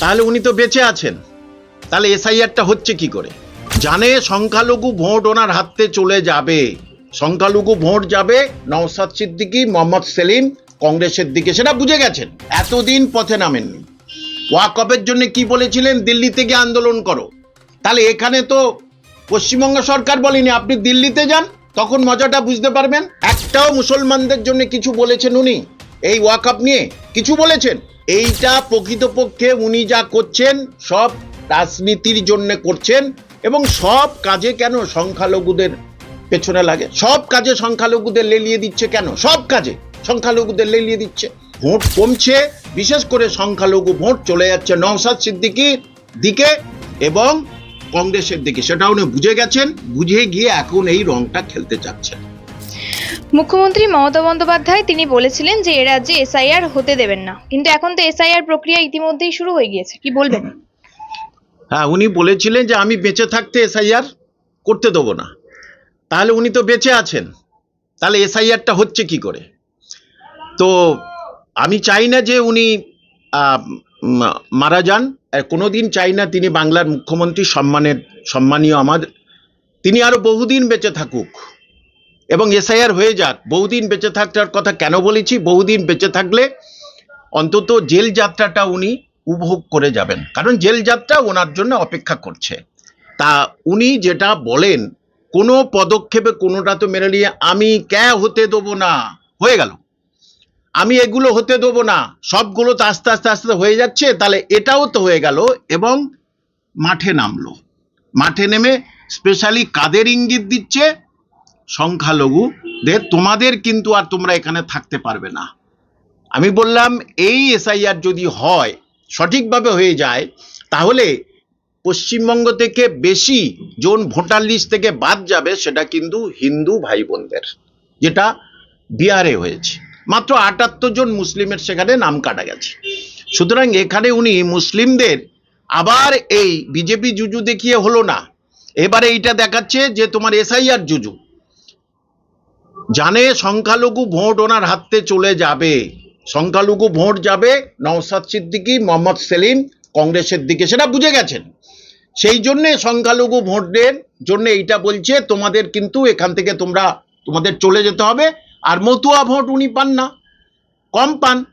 তাহলে উনি তো বেঁচে আছেন। তাহলে এসআইআরটা হচ্ছে কি করে? জানে সংখ্যালঘু ভোট ওনার হাতে চলে যাবে। সংখ্যালঘু ভোট যাবে নওসাদ সিদ্দিকী, মোহাম্মদ সেলিম, কংগ্রেসের দিকে। সেটা বুঝে গেছেন। এতদিন পথে নামেননি। ওয়াকফের জন্য কি বলেছিলেন? দিল্লি থেকে আন্দোলন করো। তাহলে এখানে তো পশ্চিমবঙ্গ সরকার বলেনি, আপনি দিল্লিতে যান, তখন মজাটা বুঝতে পারবেন। একটাও মুসলমানদের জন্য কিছু বলেছেন উনি। এই ওয়াকআপ নিয়ে কিছু বলেছেন? এইটা প্রকৃতপক্ষে উনি যা করছেন, সব রাজনীতির জন্য করছেন এবং সব কাজে কেন সংখ্যালঘুদের পেছনে লাগে? সব কাজে সংখ্যালঘুদের লেলিয়ে দিচ্ছে কেন? সব কাজে সংখ্যালঘুদের লেলিয়ে দিচ্ছে। ভোট কমছে, বিশেষ করে সংখ্যালঘু ভোট চলে যাচ্ছে নওসাদ সিদ্দিকির দিকে এবং কংগ্রেসের দিকে। সেটা উনি বুঝে গেছেন, বুঝে গিয়ে এখন এই রংটা খেলতে চাচ্ছেন। মুখ্যমন্ত্রী মমতা বন্দ্যোপাধ্যায় তিনি বলেছিলেন যে এ রাজ্যে এসআইআর হতে দেবেন না। কিন্তু এখন তো এসআইআর প্রক্রিয়া ইতিমধ্যেই শুরু হয়ে গিয়েছে। কি বলবেন? হ্যাঁ উনি বলেছিলেন যে আমি বেঁচে থাকতে এসআইআর করতে দেবো না। তাহলে উনি তো বেঁচে আছেন। তাহলে এসআইআরটা হচ্ছে কি করে? তো আমি চাই না যে উনি মারা যান। আর কোনোদিন চাই না তিনি বাংলার মুখ্যমন্ত্রী সম্মানের, সম্মানীয় আমার। তিনি আরও বহুদিন বেঁচে থাকুক। এবং এসআইআর হয়ে যাক। বহুদিন বেঁচে থাকার কথা কেন বলেছি? বহুদিন বেঁচে থাকলে অন্তত জেল যাত্রাটা উনি উপভোগ করে যাবেন। কারণ জেল যাত্রা ওনার জন্য অপেক্ষা করছে। তা উনি যেটা বলেন, কোনো পদক্ষেপে কোনোটা তো মেনে নিয়ে আমি ক্যা হতে দেবো না, হয়ে গেল। আমি এগুলো হতে দেবো না, সবগুলো তো আস্তে আস্তে আস্তে হয়ে যাচ্ছে, তাহলে এটাও তো হয়ে গেল এবং মাঠে নামলো। মাঠে নেমে স্পেশালি কাদের ইঙ্গিত দিচ্ছে? সংখ্যালঘুদের, তোমাদের কিন্তু আর তোমরা এখানে থাকতে পারবে না। আমি বললাম, এই এসআইআর যদি হয়, সঠিকভাবে হয়ে যায়, তাহলে পশ্চিমবঙ্গ থেকে বেশি জন ভোটার লিস্ট থেকে বাদ যাবে, সেটা কিন্তু হিন্দু ভাই বোনদের যেটা বিহারে হয়েছে। মাত্র আটাত্তর জন মুসলিমের সেখানে নাম কাটা গেছে। সুতরাং এখানে উনি মুসলিমদের, আবার এই বিজেপি জুজু দেখিয়ে হলো না। এবারে এইটা দেখাচ্ছে যে তোমার এসআইআর জুজু। জানে সংখ্যালঘু ভোট ওনার হাতে চলে যাবে। সংখ্যালঘু ভোট যাবে নওসাদ সিদ্দিকী, মোহাম্মদ সেলিম, কংগ্রেসের দিকে। সেটা বুঝে গেছেন। সেই জন্যে সংখ্যালঘু ভোটের জন্য এইটা বলছে, তোমাদের কিন্তু এখান থেকে তোমরা, তোমাদের চলে যেতে হবে। আর মতুয়া ভোট উনি পান না। কম পান।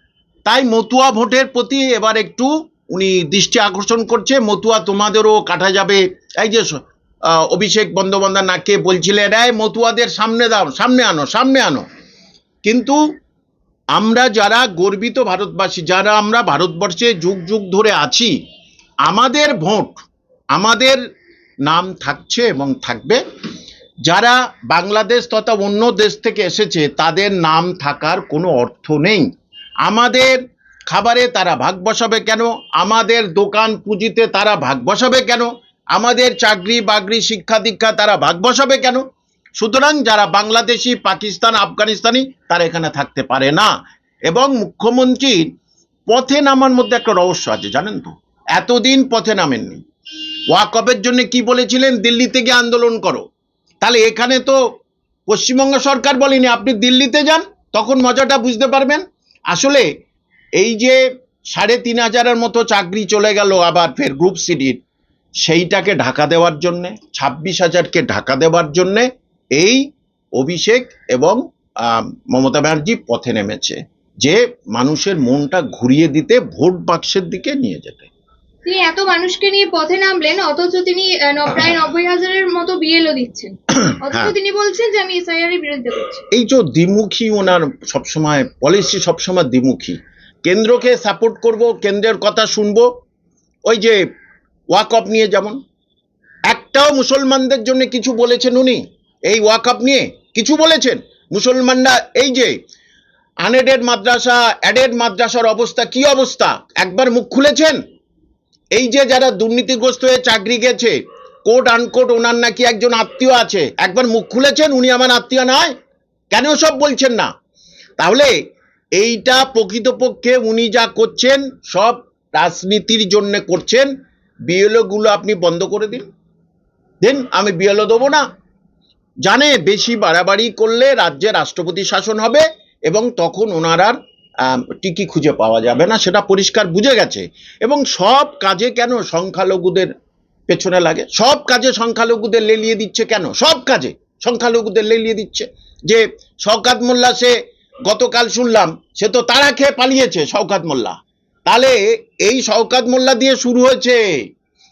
তাই মতুয়া ভোটের প্রতি এবার একটু উনি দৃষ্টি আকর্ষণ করছে। মতুয়া তোমাদেরও কাটা যাবে। এই যে অভিষেক বন্দ্যোপাধ্যায় নাকে বলছিলেন, এই মতুয়াদের সামনে দাও, সামনে আনো সামনে আনো। কিন্তু আমরা যারা গর্বিত ভারতবাসী, যারা আমরা ভারতবর্ষে যুগ যুগ ধরে আছি, আমাদের ভোট, আমাদের নাম থাকছে এবং থাকবে। যারা বাংলাদেশ তথা অন্য দেশ থেকে এসেছে, তাদের নাম থাকার কোনো অর্থ নেই। আমাদের খাবারে তারা ভাগ বসাবে কেন? আমাদের দোকান পুঁজিতে তারা ভাগ বসাবে কেন? আমাদের চাকরি, বাকরি, শিক্ষা, দীক্ষা তারা ভাগ বসাবে কেন? সুতরাং যারা বাংলাদেশি, পাকিস্তান, আফগানিস্তানি, তারা এখানে থাকতে পারে না। এবং মুখ্যমন্ত্রীর পথে নামার মধ্যে একটা রহস্য আছে, জানেন তো? এতদিন পথে নামেননি। ওয়াকফের জন্য কি বলেছিলেন? দিল্লিতে গিয়ে আন্দোলন করো। তাহলে এখানে তো পশ্চিমবঙ্গ সরকার বলেনি, আপনি দিল্লিতে যান, তখন মজাটা বুঝতে পারবেন। আসলে এই যে সাড়ে তিন হাজারের মতো চাকরি চলে গেল, আবার ফের গ্রুপ সিডির সেইটাকে ঢাকা দেওয়ার জন্যে ছাব্বিশ হাজারকে ঢাকা দেওয়ার জন্যে এই অভিষেক এবং মমতা ব্যানার্জি পথে নেমেছে। যে মানুষের মনটা ঘুরিয়ে দিতে ভোট বাক্সের দিকে নিয়ে যেতে। তিনি এত মানুষকে নিয়ে পথে নামলেন অথচ তিনি প্রায় নব্বই হাজারের মতো বিএলও দিচ্ছেন। অথচ হ্যাঁ। তিনি বলছেন যে আমি এসআইআর এর বিরুদ্ধে করছি। এই যে দ্বিমুখী ওনার সবসময় পলিসি সবসময় দ্বিমুখী। কেন্দ্রকে সাপোর্ট করব কেন্দ্রের কথা শুনব ওই যে ওয়াকআপ নিয়ে যেমন। একটাও মুসলমানদের জন্য কিছু বলেছেন উনি। এই ওয়াকআপ নিয়ে কিছু বলেছেন। মুসলমানরা এই যে আনএডেড মাদ্রাসা অ্যাডেড মাদ্রাসার অবস্থা, কি অবস্থা? একবার মুখ খুলেছেন? এই যে যারা দুর্নীতিগ্রস্ত হয়ে চাকরি গেছে কোট আনকোট ওনার নাকি একজন আত্মীয় আছে। একবার মুখ খুলেছেন? উনি আমার আত্মীয় নয়? কেন সব বলছেন না? তাহলে এইটা প্রকৃতপক্ষে উনি যা করছেন, সব রাজনীতির জন্য করছেন। বিএলও গুলো আপনি বন্ধ করে দিন। দিন আমি বিএলও দেবো না। জানে বেশি বাড়াবাড়ি করলে রাজ্যে রাষ্ট্রপতি শাসন হবে এবং তখন ওনার আর টিকি খুঁজে পাওয়া যাবে না, সেটা পরিষ্কার বুঝে গেছে। এবং সব কাজে কেন সংখ্যালঘুদের পেছনে লাগে? সব কাজে সংখ্যালঘুদের লেলিয়ে দিচ্ছে কেন? সব কাজে সংখ্যালঘুদের লেলিয়ে দিচ্ছে। যে শওকাত মোল্লা সে গতকাল শুনলাম, সে তো তারা খেয়ে পালিয়েছে শওকাত মোল্লা। তাহলে এই শওকাত মোল্লা দিয়ে শুরু হয়েছে।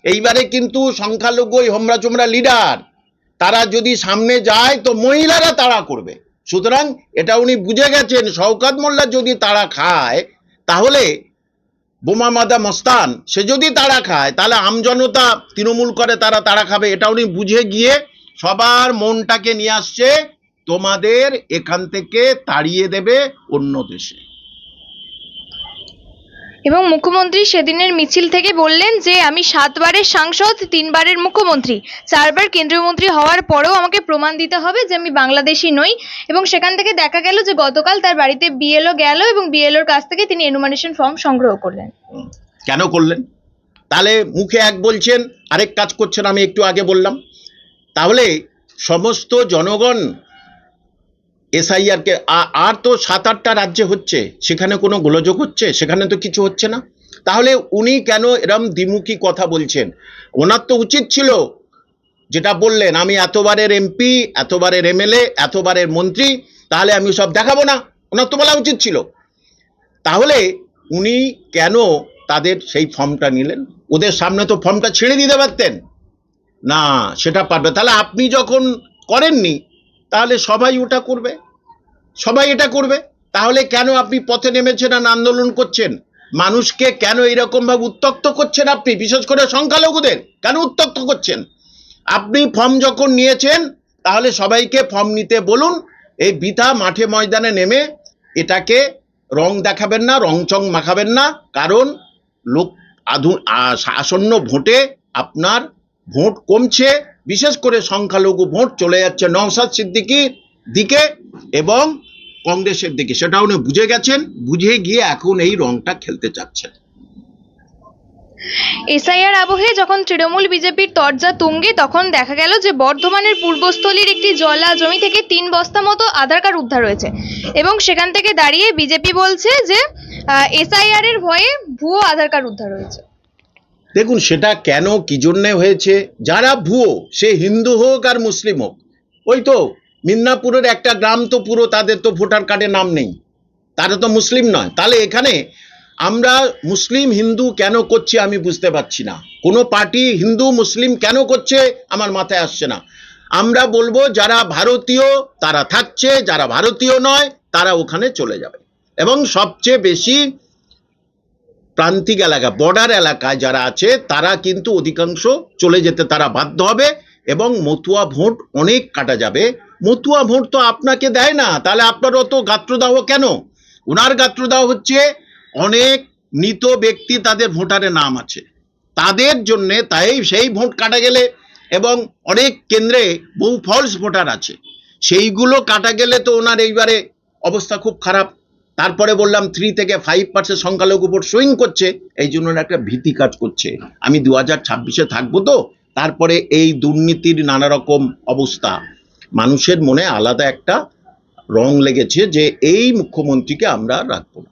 এইবারে কিন্তু সংখ্যালঘু ওই হোমরা চোমরা লিডার তারা যদি সামনে যায় তো মহিলারা তাড়া করবে। সুতরাং এটা উনি বুঝে গেছেন, শওকাত মোল্লা যদি তারা খায়, তাহলে বোমা মাদা মস্তান, সে যদি তারা খায়, তাহলে আমজনতা তৃণমূল করে তারা তারা খাবে, এটা উনি বুঝে গিয়ে সবার মনটাকে নিয়ে আসছে, তোমাদের এখান থেকে তাড়িয়ে দেবে অন্য দেশে। এবং মুখ্যমন্ত্রী সেদিনের মিছিল থেকে বললেন যে, আমি সাতবারের সাংসদ, তিনবারের মুখ্যমন্ত্রী। চারবার কেন্দ্রীয় মন্ত্রী হওয়ার পরেও আমাকে প্রমাণ দিতে হবে যে আমি বাংলাদেশি নই। এবং সেখান থেকে দেখা গেল যে গতকাল তার বাড়িতে বিএলও গেল এবং বিএলওর কাছ থেকে তিনি এনুমানেশন ফর্ম সংগ্রহ করলেন। কেন করলেন? তাহলে মুখে এক বলছেন, আরেক কাজ করছেন, আমি একটু আগে বললাম। তাহলে সমস্ত জনগণ এসআইআরকে আর তো সাত আটটা রাজ্যে হচ্ছে, সেখানে কোনো গোলযোগ হচ্ছে, সেখানে তো কিছু হচ্ছে না। তাহলে উনি কেন এরম দ্বিমুখী কথা বলছেন? ওনার তো উচিত ছিল যেটা বললেন, আমি এতবারের এমপি, এতবারের এমএলএ, এতবারের মন্ত্রী, তাহলে আমি সব দেখাবো না। ওনার তো বলা উচিত ছিল। তাহলে উনি কেন তাদের সেই ফর্মটা নিলেন? ওদের সামনে তো ফর্মটা ছেড়ে দিতে পারতেন। না, সেটা পারবে। তাহলে আপনি যখন করেননি তাহলে সবাই ওটা করবে? সবাই এটা করবে? তাহলে কেন আপনি পথে নেমেছেন আর আন্দোলন করছেন? মানুষকে কেন এরকম ভাবে উত্তক্ত করছেন আপনি? বিশেষ করে সংখ্যালঘুদের। কেন উত্তক্ত করছেন? আপনি ফর্ম যখন নিয়েছেন, তাহলে সবাইকে ফর্ম নিতে বলুন। এই বৃথা মাঠে ময়দানে নেমে এটাকে রং দেখাবেন না রং চং মাখাবেন না। কারণ লোক আধু আসন্ন ভোটে আপনার ভোট কমছে বিশেষ করে সংখ্যালঘু ভোট চলে যাচ্ছে নওসাদ সিদ্দিকির দিকে এবং কংগ্রেসের দিকে। সেটা উনি বুঝে গেছেন, বুঝে গিয়ে এখন এই রংটা খেলতে চাচ্ছেন। এসআইআর আবহে যখন তৃণমূল বিজেপির তরজা তুঙ্গে, তখন দেখা গেল যে বর্ধমানের পূর্বস্থলীর একটি জলা জমি থেকে তিন বস্তা মতো আধার কার্ড উদ্ধার হয়েছে। এবং সেখান থেকে দাঁড়িয়ে বিজেপি বলছে যে এসআইআর এর ভয়ে ভুয়ো আধার কার্ড উদ্ধার হয়েছে। দেখুন, সেটা কেন, কি জন্যে হয়েছে? যারা ভুয়ো, সে হিন্দু হোক আর মুসলিম হোক, ওই তো মিদনাপুরের একটা গ্রাম তো পুরো তাদের তো ভোটার কার্ডে নাম নেই। তারা তো মুসলিম নয়। তাহলে এখানে আমরা মুসলিম, হিন্দু কেন করছি আমি বুঝতে পারছি না। কোনো পার্টি হিন্দু, মুসলিম কেন করছে আমার মাথায় আসছে না। আমরা বলব, যারা ভারতীয়, তারা থাকছে, যারা ভারতীয় নয়, তারা ওখানে চলে যাবে। এবং সবচেয়ে বেশি প্রান্তিক এলাকা বর্ডার এলাকায় যারা আছে, তারা কিন্তু অধিকাংশ চলে যেতে তারা বাধ্য হবে এবং মতুয়া ভোট অনেক কাটা যাবে। মতুয়া ভোট তো আপনাকে দেয় না, তাহলে আপনার অত গাত্রদাহ কেন? ওনার গাত্রদাহ হচ্ছে অনেক মৃত ব্যক্তি তাদের ভোটারে নাম আছে। তাদের জন্যে তাই সেই ভোট কাটা গেলে এবং অনেক কেন্দ্রে বহু ফলস ভোটার আছে। সেইগুলো কাটা গেলে তো ওনার এইবারে অবস্থা খুব খারাপ। তারপরে বললাম থ্রি থেকে ফাইভ পার্সেন্ট সংখ্যালঘু ভোট সুইং করছে, এই জন্য একটা ভীতি কাজ করছে। আমি দু হাজার ছাব্বিশে থাকব তো, তারপরে এই দুর্নীতির নানা রকম অবস্থা। মানুষের মনে আলাদা একটা রং লেগেছে যে এই মুখ্যমন্ত্রীকে আমরা রাখব না।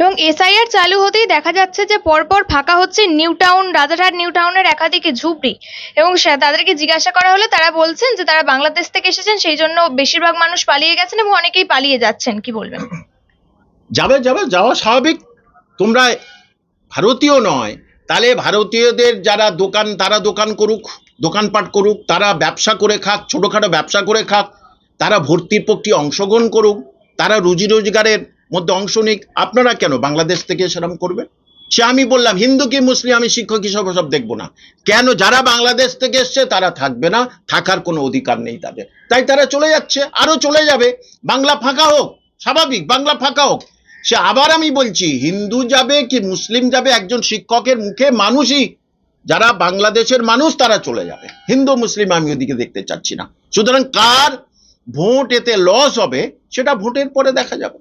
এবং এসআইআর চালু হতেই দেখা যাচ্ছে যে পরপর ফাঁকা হচ্ছে নিউ টাউন, রাজারহাট নিউ টাউনের একাধিক ঝুপড়ি। এবং তাদেরকে জিজ্ঞাসা করা হলে তারা বলছেন যে তারা বাংলাদেশ থেকে এসেছেন, সেই জন্য বেশিরভাগ মানুষ পালিয়ে গেছেন এবং অনেকেই পালিয়ে যাচ্ছেন। কি বলবেন? যাবে যাবে, যাওয়া স্বাভাবিক। তোমরা ভারতীয় নয়, তাহলে ভারতীয়দের যারা দোকান, তারা দোকান করুক, দোকানপাট করুক, তারা ব্যবসা করে খাক, ছোটোখাটো ব্যবসা করে খাক, তারা ভর্তির প্রক্রিয়া অংশগ্রহণ করুক, তারা রুজি রোজগারের মধ্যে অংশ নিক, আপনারা কেন বাংলাদেশ থেকে সেরকম করবেন? সে আমি বললাম, হিন্দু কি মুসলিম, আমি শিক্ষক হিসাবে সব দেখব না। কেন যারা বাংলাদেশ থেকে এসছে তারা থাকবে না? থাকার কোনো অধিকার নেই তাদের। তাই তারা চলে যাচ্ছে আরও চলে যাবে। বাংলা ফাঁকা হোক, স্বাভাবিক, বাংলা ফাঁকা হোক। সে আবার আমি বলছি, হিন্দু যাবে কি মুসলিম যাবে একজন শিক্ষকের মুখে মানুষই। যারা বাংলাদেশের মানুষ তারা চলে যাবে। হিন্দু, মুসলিম আমি ওদিকে দেখতে চাচ্ছি না। সুতরাং কার ভোট এতে লস হবে, সেটা ভোটের পরে দেখা যাবে।